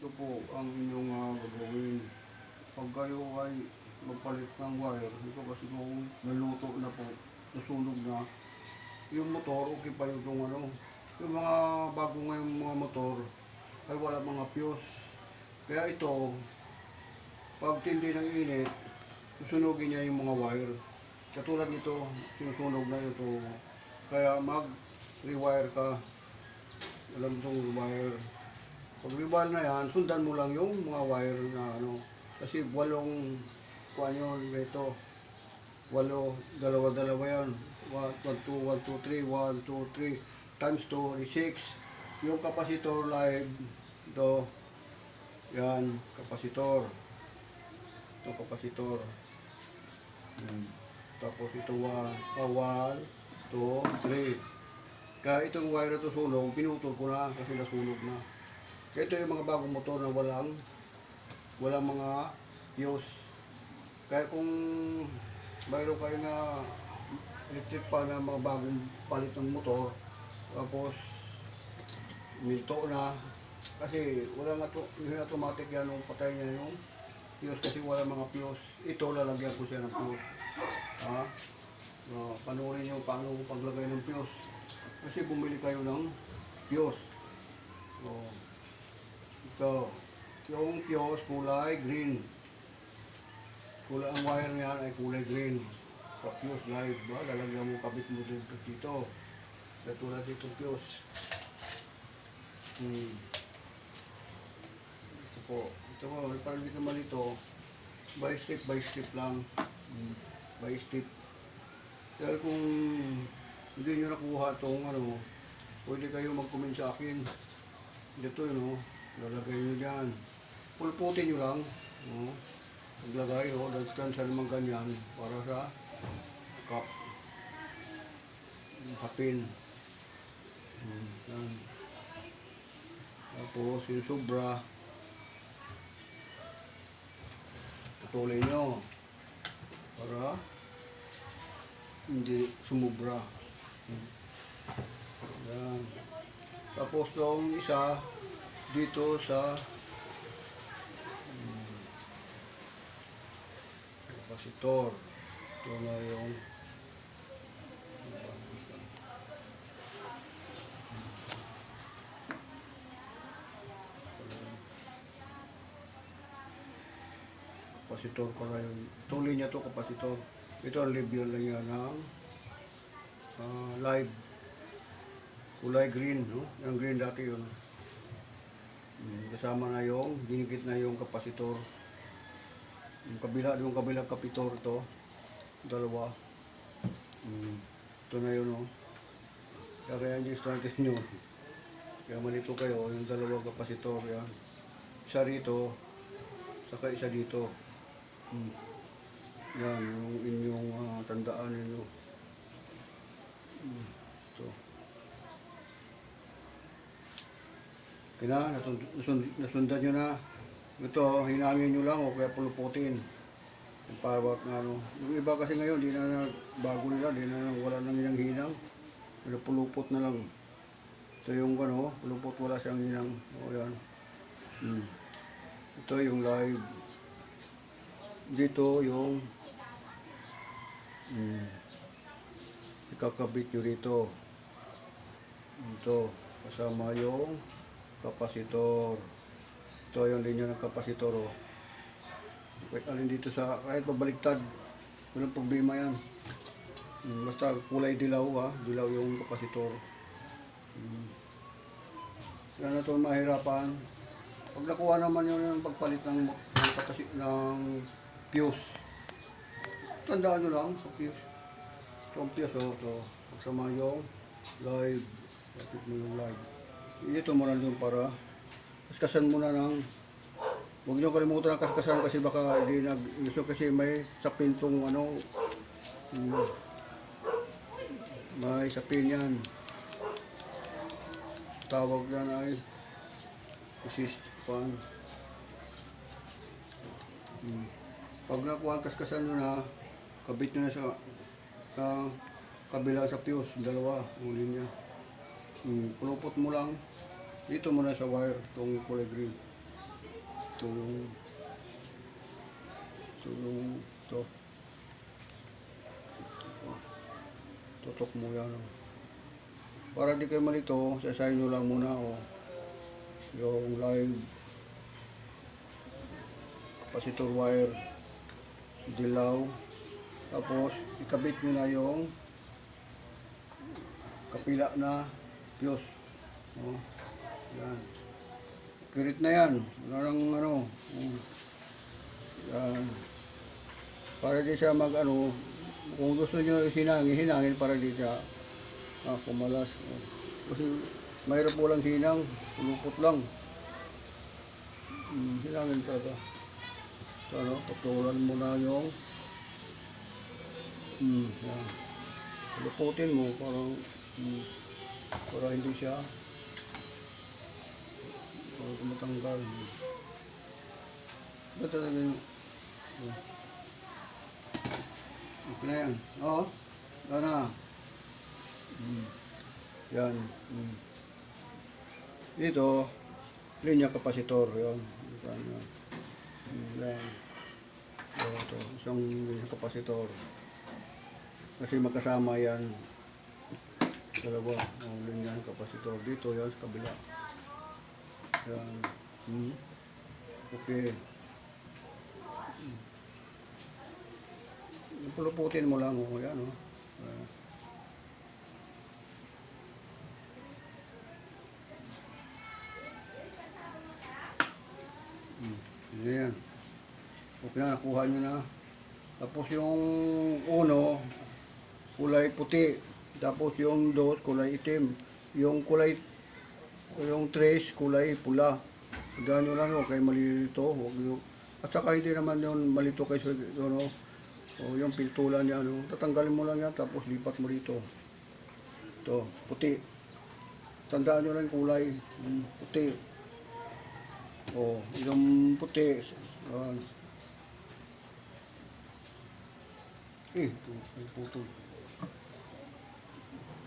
Ito po ang inyong uh, gagawin. Pag kayo ay magpalit ng wire, ito kasi kung naluto na po, nasunog na, yung motor, okay pa yung ano. Yung mga bago ngayong mga motor, ay wala mga fuse. Kaya ito, pag tindi ng init, susunugin niya yung mga wire. Katulad nito, sinusunog na ito. Kaya mag-rewire ka. Alam itong wire. Pag rewire na yan, sundan mo lang yung mga wire na ano. Kasi walong, kuha yun, ito. Walo, dalawa-dalawa yan. 1, 2, 1, 2, 3, 1, 2, 3, times 2, 6. Yung capacitor live, ito, yan, kapasitor. Ito, kapasitor. Hmm. Tapos ito, 1, ah, 1, 2, 3. Kaya itong wire na ito sunog, pinutol ko na kasi nasunog na. Ito yung mga bagong motor na walang walang mga fuse. Kaya kung mayroon kayo na electric pa na mga bagong palit ng motor, tapos minto na, kasi wala nga to, yung automatic yan, nung patay niya yung fuse kasi wala mga fuse. Ito, lalagyan ko siya ng fuse. Ha? Uh, panoorin nyo paano paglagay ng fuse. Kasi bumili kayo ng fuse. Oh. Ito. Yung fuse kulay green. Kulay ang wire niyan ay kulay green. Sa fuse live ba? Lalagyan mo kabit mo dito dito. Katulad dito fuse. Hmm. Ito po. Ito po. Parang dito malito. By step by step lang. Hmm. By step. Dahil kung hindi nyo nakuha itong ano, pwede kayo mag-comment sa akin. Dito yun, oh. Lalagay nyo dyan. Pulputin nyo lang. Oh. Paglagay, oh. Dance-dance naman ganyan para sa cup. Kapin. Hmm. Tapos yung sobra, putulin nyo para hindi sumubra. Hmm. Yan. Tapos tong isa dito sa hmm, kapasitor. Ito na yung kapasitor pala yun. Tuloy niya to kapasitor. Ito ang review lang yan ng ah, live. Kulay green, no? Yung green dati yun. Mm, kasama na yung, dinigit na yung kapasitor. Yung kabila, yung kabilang kapitor to. Dalawa. Mm, ito na yun, no? Kaya hindi started nyo. Kaya malito kayo, yung dalawang kapasitor, yan. Isa rito, saka isa dito. Mm. Yan, yung inyong ah, tandaan ninyo. Mm, Ito. Kina, nasund, nasund, nasundan nyo na. Ito, hinangin nyo lang o kaya puluputin. Yung Para na ano. Yung iba kasi ngayon, di na, bago nila, di na wala nang nilang hinang. Pero pulupot na lang. Ito yung ano, pulupot wala siyang hinang. O yan. Hmm. Ito yung live. Dito yung hmm, ikakabit nyo rito. Ito, kasama yung kapasitor. Ito yung linya ng kapasitor. Oh. Alin dito sa, kahit pabaliktad, walang problema yan. Hmm, Basta kulay dilaw ha, dilaw yung kapasitor. Hmm. Na ito mahirapan. Pag nakuha naman yun yung pagpalit ng, ng, ng fuse. Tandaan nyo lang, sa fuse. Ito ang fuse, oh, ito. Pagsama yung live. Lapit mo yung live. Ito lang yung para kaskasan mo na ng Huwag niyo kalimutan ang kaskasan kasi baka hindi nag gusto kasi may sapin tong ano hmm, may sapin yan. Tawag yan ay assist pan hmm. pag nakuha ang kaskasan nyo na kabit nyo na sa sa kabila sa fuse dalawa ang linya pulupot mo lang dito mo na sa wire tong kulay green Ito yung ito. Tutok mo yan. oh. Para di kayo malito, sasayin nyo lang muna oh. Yung live capacitor wire dilaw. Tapos ikabit nyo na yung kapila na fuse. Oh. Yan. Kirit na yan. Wala nang ano. oh. Yan. Para di siya mag ano, kung gusto nyo hinangin, hinangin para di siya ah, kumalas. Oh. Kasi mayroon po lang hinang, lupot lang. Hmm, hinangin talaga. So, ano, patulan mo na yung hmm, yan. Luputin mo parang hmm, para hindi siya para tumatanggal. Ito talaga yung. Okay na yan. Oo. Yan na. Hmm. Yan. Hmm. Dito, linya kapasitor. Yan. Yan. yan. Hmm, Yan. Ito, isang kapasitor. Kasi magkasama yan. Dalawa. Oh, linya kapasitor. Dito, yan sa kabila. Yan. Hmm. Okay. Puluputin mo lang, oh, yan, oh. Ah. Hmm, yan. Okay na, nakuha nyo na. Tapos yung uno, kulay puti. Tapos yung dos, kulay itim. Yung kulay, yung tres, kulay pula. Ganyo lang yun, kay malilito. Huwag yung, at saka hindi naman yun malito kay ano, o yung pintulan niya, ano, tatanggalin mo lang yan, tapos lipat mo dito. Ito, puti. Tandaan nyo lang kulay, puti. O, yung puti. Ayan. Eh, ito, ay putol.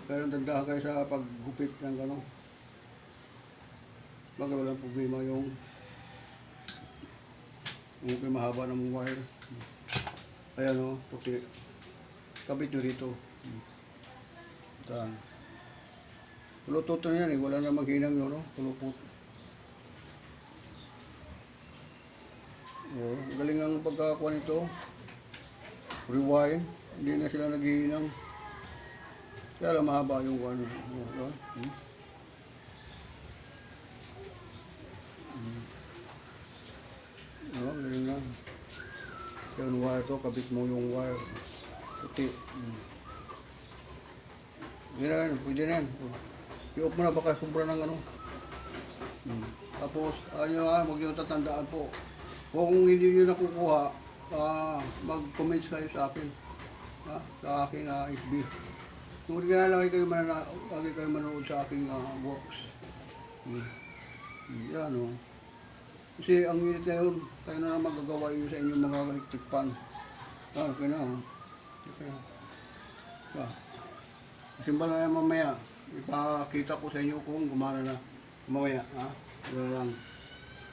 Kaya tandaan kayo sa paggupit ng ano. Baga walang problema yung yung kay mahaba ng wire. Ayan o, puti. Kabit nyo dito. Tan. Pulupot na yan eh. Wala na maghinang yun, no? Pulupot. Oo, galing ang pagkakakuha nito. Rewind. Hindi na sila naghihinang. Kaya lang mahaba yung ano. ano, Hmm? Oo, galing lang. Yung wire to, kabit mo yung wire. Puti. Mm. Hindi na yan, pwede na yan. I-off mo na baka sobra ng ano. Mm. Tapos, ayun nga, huwag nyo tatandaan po. Kung hindi nyo nakukuha, ah, mag-comments kayo sa akin. Ha? Sa akin na FB. Kung lagi kayo, manana, lagi kayo manood sa aking ah, works. Mm. Mm, Yan o. Kasi ang init ngayon, tayo na lang magagawa yun sa inyong mga electric pan. Ah, okay na. oh. Okay na. Ah. Simbal na yan mamaya. Ipakita ko sa inyo kung gumana na. Mamaya, ha? Wala lang.